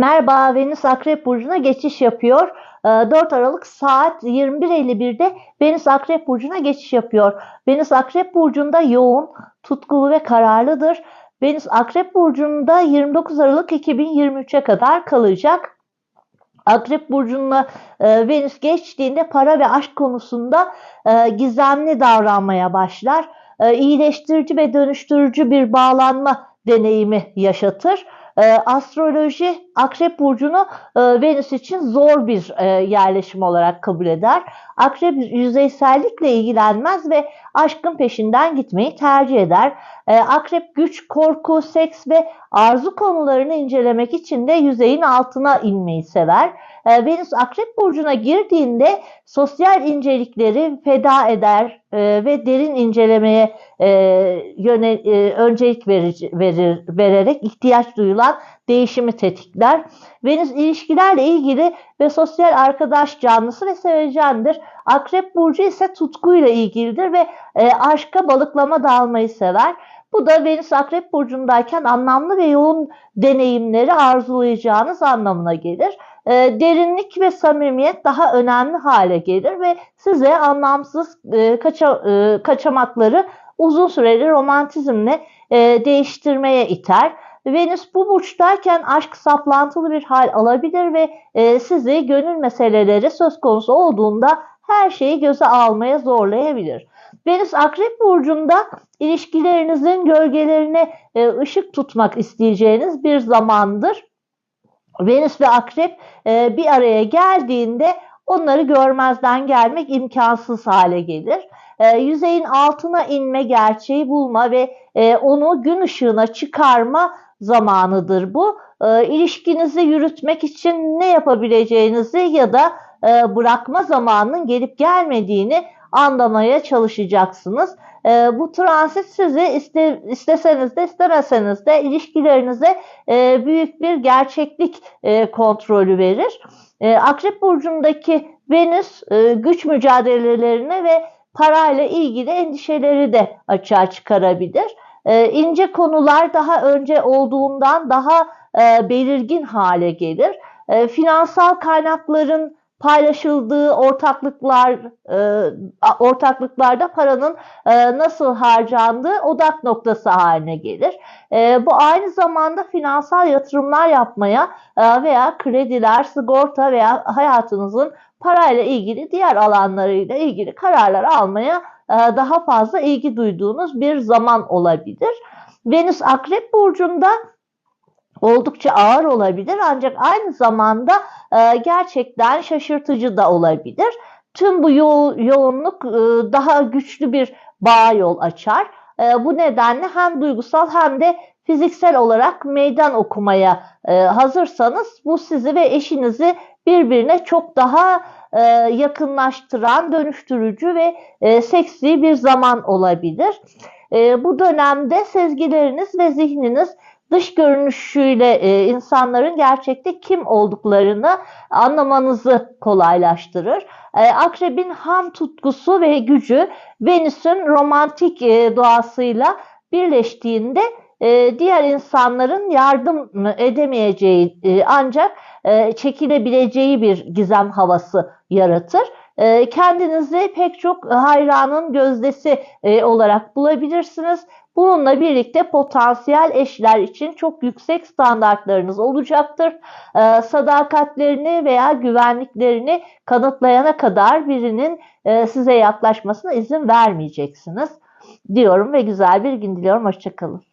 Merhaba, Venüs Akrep Burcu'na geçiş yapıyor. Ee, 4 Aralık saat 21.51'de Venüs Akrep Burcu'na geçiş yapıyor. Venüs Akrep Burcu'nda yoğun, tutkulu ve kararlıdır. Venüs Akrep Burcu'nda 29 Aralık 2023'e kadar kalacak. Akrep Burcu'na e, Venüs geçtiğinde para ve aşk konusunda e, gizemli davranmaya başlar. E, iyileştirici ve dönüştürücü bir bağlanma deneyimi yaşatır. E, astroloji Akrep Burcu'nu e, Venüs için zor bir e, yerleşim olarak kabul eder. Akrep yüzeysellikle ilgilenmez ve aşkın peşinden gitmeyi tercih eder. E, Akrep güç, korku, seks ve arzu konularını incelemek için de yüzeyin altına inmeyi sever. E, Venüs Akrep Burcu'na girdiğinde sosyal incelikleri feda eder e, ve derin incelemeye e, e, öncelik verir, vererek ihtiyaç duyulan değişimi tetikler. Venüs ilişkilerle ilgili ve sosyal arkadaş canlısı ve sevecendir. Akrep Burcu ise tutkuyla ilgilidir ve aşka balıklama dalmayı sever. Bu da Venüs Akrep Burcu'ndayken anlamlı ve yoğun deneyimleri arzulayacağınız anlamına gelir. E, derinlik ve samimiyet daha önemli hale gelir ve size anlamsız e, kaça, e, kaçamakları uzun süreli romantizmle e, değiştirmeye iter. Venüs bu burçtayken aşk saplantılı bir hal alabilir ve e, sizi gönül meseleleri söz konusu olduğunda her şeyi göze almaya zorlayabilir. Venüs Akrep Burcu'nda ilişkilerinizin gölgelerine e, ışık tutmak isteyeceğiniz bir zamandır. Venüs ve Akrep e, bir araya geldiğinde onları görmezden gelmek imkansız hale gelir. E, yüzeyin altına inme gerçeği bulma ve e, onu gün ışığına çıkarma zamanıdır bu. E, ilişkinizi yürütmek için ne yapabileceğinizi ya da e, bırakma zamanının gelip gelmediğini anlamaya çalışacaksınız. E, bu transit sizi iste, isteseniz de istemeseniz de ilişkilerinize e, büyük bir gerçeklik e, kontrolü verir. E, Akrep Burcu'ndaki Venüs e, güç mücadelelerine ve parayla ilgili endişeleri de açığa çıkarabilir. E, ince konular daha önce olduğundan daha e, belirgin hale gelir. E, finansal kaynakların paylaşıldığı ortaklıklar e, ortaklıklarda paranın e, nasıl harcandığı odak noktası haline gelir. E, bu aynı zamanda finansal yatırımlar yapmaya e, veya krediler, sigorta veya hayatınızın parayla ilgili diğer alanlarıyla ilgili kararlar almaya e, daha fazla ilgi duyduğunuz bir zaman olabilir. Venüs Akrep Burcu'nda oldukça ağır olabilir ancak aynı zamanda e, gerçekten şaşırtıcı da olabilir. Tüm bu yo yoğunluk e, daha güçlü bir bağ yol açar. E, bu nedenle hem duygusal hem de fiziksel olarak meydan okumaya e, hazırsanız bu sizi ve eşinizi birbirine çok daha yakınlaştıran, dönüştürücü ve seksi bir zaman olabilir. Bu dönemde sezgileriniz ve zihniniz dış görünüşüyle e, insanların gerçekte kim olduklarını anlamanızı kolaylaştırır. E, akrebin ham tutkusu ve gücü Venüs'ün romantik e, doğasıyla birleştiğinde e, diğer insanların yardım edemeyeceği e, ancak e, çekilebileceği bir gizem havası yaratır. E, kendinizi pek çok hayranın gözdesi e, olarak bulabilirsiniz. Bununla birlikte potansiyel eşler için çok yüksek standartlarınız olacaktır. E, sadakatlerini veya güvenliklerini kanıtlayana kadar birinin e, size yaklaşmasına izin vermeyeceksiniz diyorum ve güzel bir gün diliyorum. Hoşçakalın.